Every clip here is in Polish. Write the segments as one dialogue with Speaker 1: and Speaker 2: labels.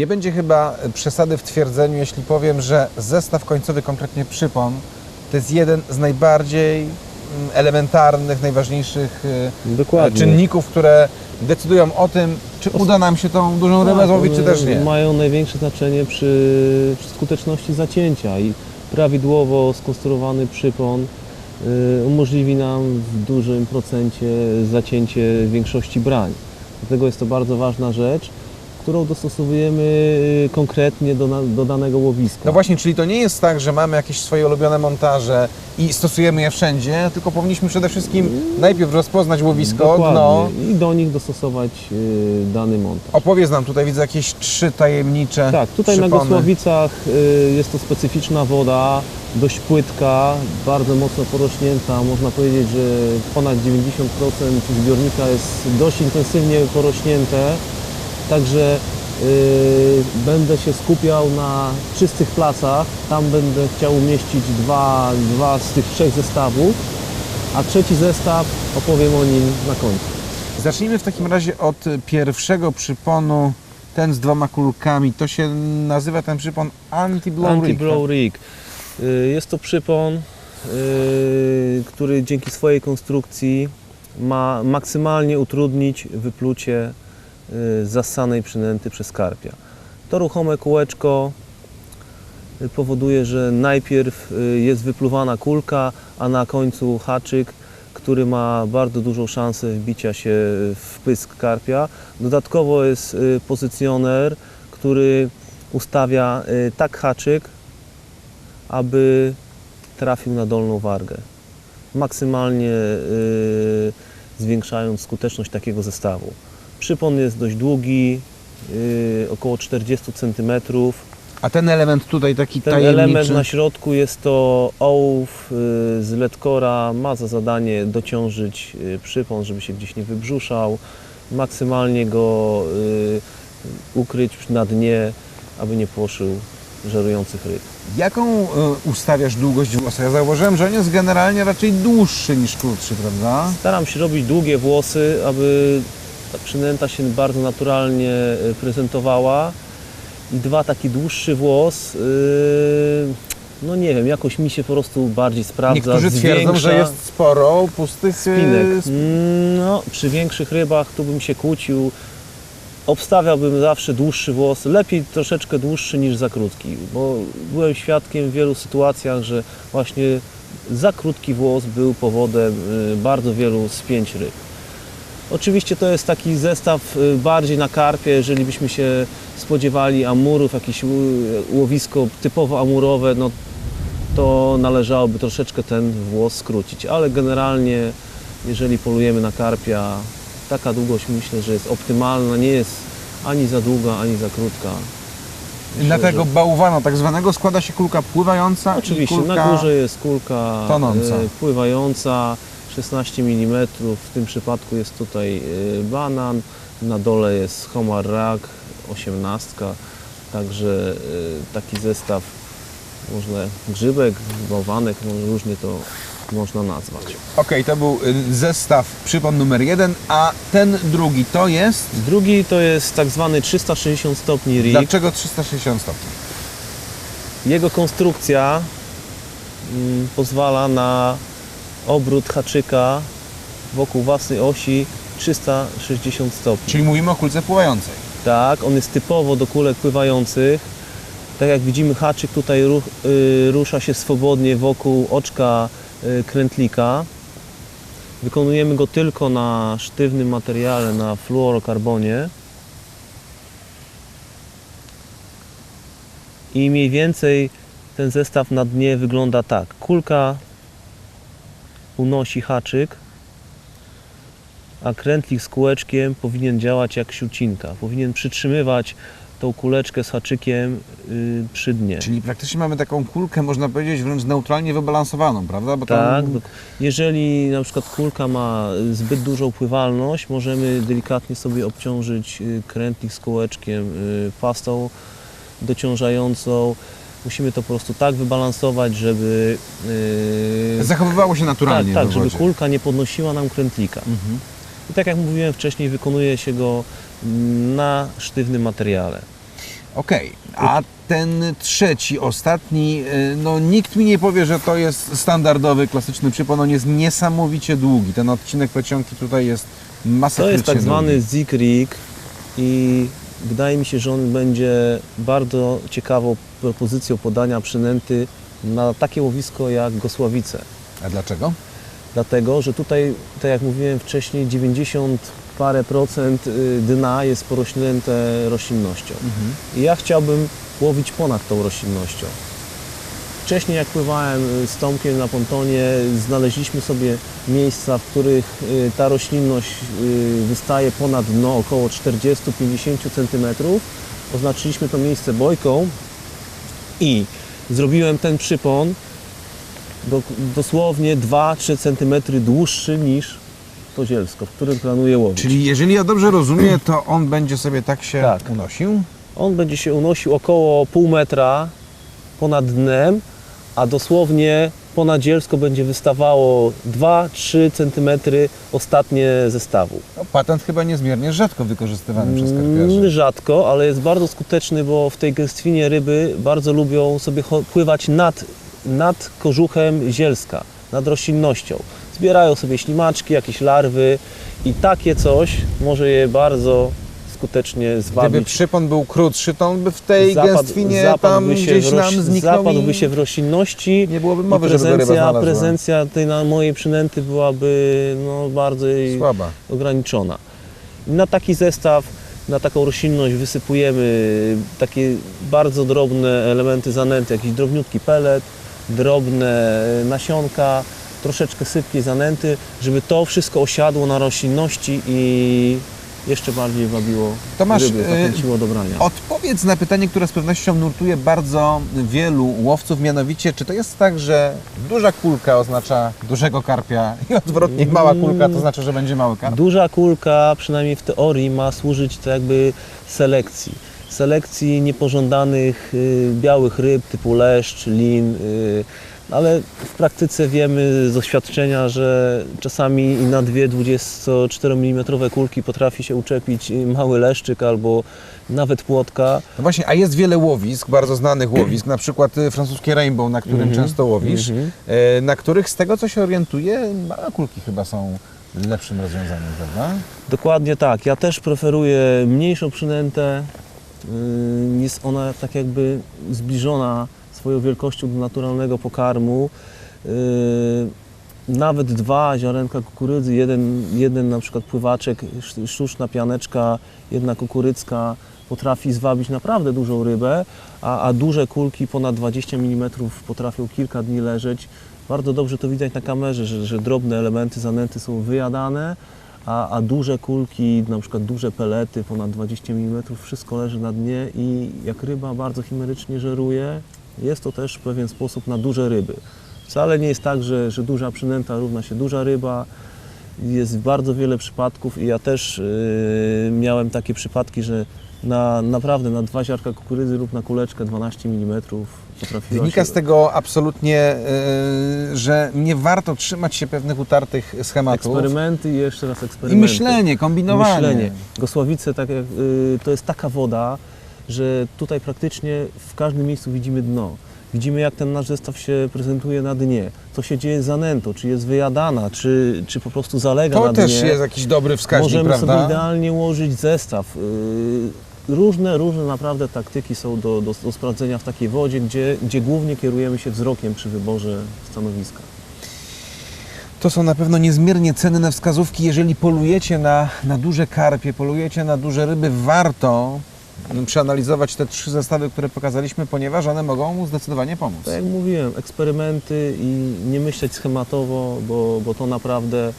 Speaker 1: Nie będzie chyba przesady w twierdzeniu, jeśli powiem, że zestaw końcowy, konkretnie przypon, to jest jeden z najbardziej mm, elementarnych, najważniejszych e,
Speaker 2: Dokładnie.
Speaker 1: czynników, które decydują o tym, czy uda nam się tą dużą rybę
Speaker 2: Tak,
Speaker 1: złowić, czy też nie.
Speaker 2: Mają największe znaczenie przy, przy skuteczności zacięcia i prawidłowo skonstruowany przypon y, umożliwi nam w dużym procencie zacięcie większości brań. Dlatego jest to bardzo ważna rzecz, którą dostosowujemy y, konkretnie do, na, do danego łowiska.
Speaker 1: No właśnie, czyli to nie jest tak, że mamy jakieś swoje ulubione montaże i stosujemy je wszędzie, tylko powinniśmy przede wszystkim najpierw rozpoznać łowisko,
Speaker 2: Dokładnie.
Speaker 1: dno.
Speaker 2: I do nich dostosować y, dany montaż.
Speaker 1: Opowiedz nam, tutaj widzę jakieś trzy tajemnicze
Speaker 2: Tak, tutaj na
Speaker 1: przypony.
Speaker 2: Gosławicach y, jest to specyficzna woda, dość płytka, bardzo mocno porośnięta. Można powiedzieć, że ponad 90% zbiornika jest dość intensywnie porośnięte. Także y, będę się skupiał na czystych placach. Tam będę chciał umieścić dwa, dwa z tych trzech zestawów, a trzeci zestaw opowiem o nim na końcu.
Speaker 1: Zacznijmy w takim razie od pierwszego przyponu, ten z dwoma kulkami. To się nazywa ten przypon anti-blow rig,
Speaker 2: Anti-blow rig. Y, Jest to przypon, y, który dzięki swojej konstrukcji ma maksymalnie utrudnić wyplucie y, zassanej przynęty przez karpia. To ruchome kółeczko y, powoduje, że najpierw y, jest wypluwana kulka, a na końcu haczyk, który ma bardzo dużą szansę wbicia się w pysk karpia. Dodatkowo jest pozycjoner, który ustawia tak haczyk, aby trafił na dolną wargę. Maksymalnie zwiększając skuteczność takiego zestawu. Przypon jest dość długi, y, około 40 cm.
Speaker 1: A ten element tutaj taki
Speaker 2: Ten
Speaker 1: tajemniczy.
Speaker 2: element na środku jest to ołów y, z ledkora. Ma za zadanie dociążyć y, przypon, żeby się gdzieś nie wybrzuszał. Maksymalnie go ukryć na dnie, aby nie płoszył żerujących ryb.
Speaker 1: Jaką ustawiasz długość włosa? Ja zauważyłem, że on jest generalnie raczej dłuższy niż krótszy, prawda?
Speaker 2: Staram się robić długie włosy, aby ta przynęta się bardzo naturalnie y, prezentowała. I dwa taki dłuższy włos, yy, no nie wiem, jakoś mi się po prostu bardziej sprawdza.
Speaker 1: Niektórzy twierdzą, że jest sporo pustych
Speaker 2: spinek.
Speaker 1: sp-
Speaker 2: Mm, No, przy większych rybach tu bym się kłócił. Obstawiałbym zawsze dłuższy włos, lepiej troszeczkę dłuższy niż za krótki, bo byłem świadkiem w wielu sytuacjach, że właśnie za krótki włos był powodem y, bardzo wielu spięć ryb. Oczywiście to jest taki zestaw y, bardziej na karpie, jeżeli byśmy się spodziewali amurów, jakieś y, łowisko typowo amurowe, no to należałoby troszeczkę ten włos skrócić, ale generalnie jeżeli polujemy na karpia, taka długość myślę, że jest optymalna, nie jest ani za długa, ani za krótka. Myślę,
Speaker 1: Na tego
Speaker 2: że-
Speaker 1: bałwana tak zwanego składa się kulka pływająca
Speaker 2: Oczywiście,
Speaker 1: kulka...
Speaker 2: na górze jest kulka
Speaker 1: tonąca.
Speaker 2: e, pływająca, 16 mm, w tym przypadku jest tutaj e, banan, na dole jest homar rak, 18, także e, taki zestaw, można grzybek, bałwanek, no, różnie to można nazwać.
Speaker 1: Okej, to był y, zestaw przypon numer jeden, a ten drugi to jest...
Speaker 2: Drugi to jest tak zwany 360 stopni rig.
Speaker 1: Dlaczego 360 stopni?
Speaker 2: Jego konstrukcja mm, pozwala na obrót haczyka wokół własnej osi 360 stopni.
Speaker 1: Czyli mówimy o kulce pływającej.
Speaker 2: Tak, on jest typowo do kulek pływających. Tak jak widzimy, haczyk tutaj ruch, y, rusza się swobodnie wokół oczka y, krętlika. Wykonujemy go tylko na sztywnym materiale, na fluorokarbonie. I mniej więcej ten zestaw na dnie wygląda tak. Kulka unosi haczyk, a krętlik z kółeczkiem powinien działać jak siucinka. Powinien przytrzymywać tą kuleczkę z haczykiem y, przy dnie.
Speaker 1: Czyli praktycznie mamy taką kulkę, można powiedzieć, wręcz neutralnie wybalansowaną, prawda? Bo
Speaker 2: Tak,
Speaker 1: tam...
Speaker 2: jeżeli na przykład kulka ma zbyt dużą pływalność, możemy delikatnie sobie obciążyć y, krętlik z kółeczkiem y, pastą dociążającą. Musimy to po prostu tak wybalansować, żeby y,
Speaker 1: Zachowywało się
Speaker 2: tak,
Speaker 1: naturalnie
Speaker 2: tak
Speaker 1: w
Speaker 2: żeby kulka nie podnosiła nam krętlika.
Speaker 1: Mhm.
Speaker 2: I tak jak mówiłem wcześniej, wykonuje się go na sztywnym materiale.
Speaker 1: Okej, a ten trzeci, ostatni, y, no nikt mi nie powie, że to jest standardowy, klasyczny przypon, on jest niesamowicie długi. Ten odcinek plecionki tutaj jest
Speaker 2: To
Speaker 1: masakrycznie
Speaker 2: jest tak zwany
Speaker 1: długi.
Speaker 2: Zik Rig i wydaje mi się, że on będzie bardzo ciekawą propozycją podania przynęty na takie łowisko jak Gosławice.
Speaker 1: A dlaczego?
Speaker 2: Dlatego, że tutaj, tak jak mówiłem wcześniej, 90 parę procent y, dna jest porośnięte roślinnością. I ja chciałbym łowić ponad tą roślinnością. Wcześniej jak pływałem z Tomkiem na pontonie, znaleźliśmy sobie miejsca, w których y, ta roślinność y, wystaje ponad dno około 40-50 cm. Oznaczyliśmy to miejsce bojką i zrobiłem ten przypon do, dosłownie 2-3 cm dłuższy niż to zielsko, w którym planuję łowić.
Speaker 1: Czyli jeżeli ja dobrze rozumiem, to on będzie sobie tak się
Speaker 2: Tak.
Speaker 1: unosił?
Speaker 2: On będzie się unosił około pół metra ponad dnem, a dosłownie ponad zielsko będzie wystawało 2-3 cm ostatnie zestawu.
Speaker 1: No, patent chyba niezmiernie rzadko wykorzystywany przez
Speaker 2: Mm,
Speaker 1: karpiarzy.
Speaker 2: Rzadko, ale jest bardzo skuteczny, bo w tej gęstwinie ryby bardzo lubią sobie pływać nad, nad kożuchem zielska, nad roślinnością. Zbierają sobie ślimaczki, jakieś larwy i takie coś może je bardzo skutecznie
Speaker 1: Gdyby
Speaker 2: zwabić.
Speaker 1: przypon był krótszy, to on by w tej
Speaker 2: Zapadł-
Speaker 1: gęstwinie tam
Speaker 2: zapadłby się
Speaker 1: gdzieś
Speaker 2: roś-
Speaker 1: nam zniknął
Speaker 2: Zapadłby
Speaker 1: i
Speaker 2: się w roślinności.
Speaker 1: nie byłoby mowy, żeby
Speaker 2: prezencja,
Speaker 1: znalazła.
Speaker 2: prezencja tej na mojej przynęty byłaby no, bardziej
Speaker 1: Słaba.
Speaker 2: ograniczona. Na taki zestaw, na taką roślinność wysypujemy takie bardzo drobne elementy zanęty, jakiś drobniutki pelet, drobne nasionka, troszeczkę sypkiej zanęty, żeby to wszystko osiadło na roślinności i jeszcze bardziej wabiło
Speaker 1: Tomasz,
Speaker 2: ryby,
Speaker 1: y,
Speaker 2: zachęciło do brania.
Speaker 1: Odpowiedz na pytanie, które z pewnością nurtuje bardzo wielu łowców, mianowicie, czy to jest tak, że duża kulka oznacza dużego karpia i odwrotnie mała kulka to znaczy, że będzie mały karp?
Speaker 2: Duża kulka, przynajmniej w teorii, ma służyć to jakby selekcji. Selekcji niepożądanych y, białych ryb typu leszcz, lin, y, ale w praktyce wiemy z doświadczenia, że czasami na dwie 24 mm kulki potrafi się uczepić y, mały leszczyk albo nawet płotka.
Speaker 1: No właśnie, a jest wiele łowisk, bardzo znanych łowisk, na przykład y, francuskie Rainbow, na którym
Speaker 2: Mhm.
Speaker 1: często łowisz,
Speaker 2: Mhm.
Speaker 1: y, na których z tego, co się orientuję, małe kulki chyba są lepszym rozwiązaniem, prawda?
Speaker 2: Dokładnie tak. Ja też preferuję mniejszą przynętę. Yy, Jest ona tak jakby zbliżona swoją wielkością do naturalnego pokarmu. Yy, Nawet dwa ziarenka kukurydzy, jeden, jeden na przykład pływaczek, sz- sztuczna pianeczka, jedna kukurydzka potrafi zwabić naprawdę dużą rybę, a, a duże kulki ponad 20 mm potrafią kilka dni leżeć. Bardzo dobrze to widać na kamerze, że, że drobne elementy zanęty są wyjadane, a, a duże kulki, na przykład duże pelety ponad 20 mm, wszystko leży na dnie i jak ryba bardzo chimerycznie żeruje, jest to też pewien sposób na duże ryby. Wcale nie jest tak, że, że duża przynęta równa się duża ryba. Jest bardzo wiele przypadków i ja też yy, miałem takie przypadki, że na, naprawdę na dwa ziarka kukurydzy lub na kuleczkę 12 mm potrafiła
Speaker 1: Wynika
Speaker 2: się...
Speaker 1: z tego absolutnie, y, że nie warto trzymać się pewnych utartych schematów.
Speaker 2: Eksperymenty i jeszcze raz
Speaker 1: I
Speaker 2: eksperymenty.
Speaker 1: myślenie, kombinowanie.
Speaker 2: Myślenie. Gosławice tak jak, y, to jest taka woda, że tutaj praktycznie w każdym miejscu widzimy dno. Widzimy jak ten nasz zestaw się prezentuje na dnie, co się dzieje z zanętą, czy jest wyjadana, czy, czy po prostu zalega
Speaker 1: To
Speaker 2: na
Speaker 1: też
Speaker 2: dnie.
Speaker 1: jest jakiś dobry wskaźnik,
Speaker 2: Możemy
Speaker 1: prawda?
Speaker 2: sobie idealnie ułożyć zestaw. Y, Różne, różne naprawdę taktyki są do, do, do sprawdzenia w takiej wodzie, gdzie, gdzie głównie kierujemy się wzrokiem przy wyborze stanowiska.
Speaker 1: To są na pewno niezmiernie cenne wskazówki. Jeżeli polujecie na, na duże karpie, polujecie na duże ryby, warto przeanalizować te trzy zestawy, które pokazaliśmy, ponieważ one mogą mu zdecydowanie pomóc.
Speaker 2: Tak jak mówiłem, eksperymenty i nie myśleć schematowo, bo, bo to naprawdę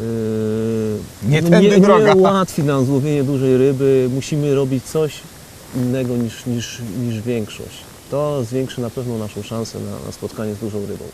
Speaker 2: yy,
Speaker 1: Nie
Speaker 2: no nie,
Speaker 1: droga.
Speaker 2: nie ułatwi nam złowienie dużej ryby. Musimy robić coś innego niż, niż, niż większość. To zwiększy na pewno naszą szansę na, na spotkanie z dużą rybą.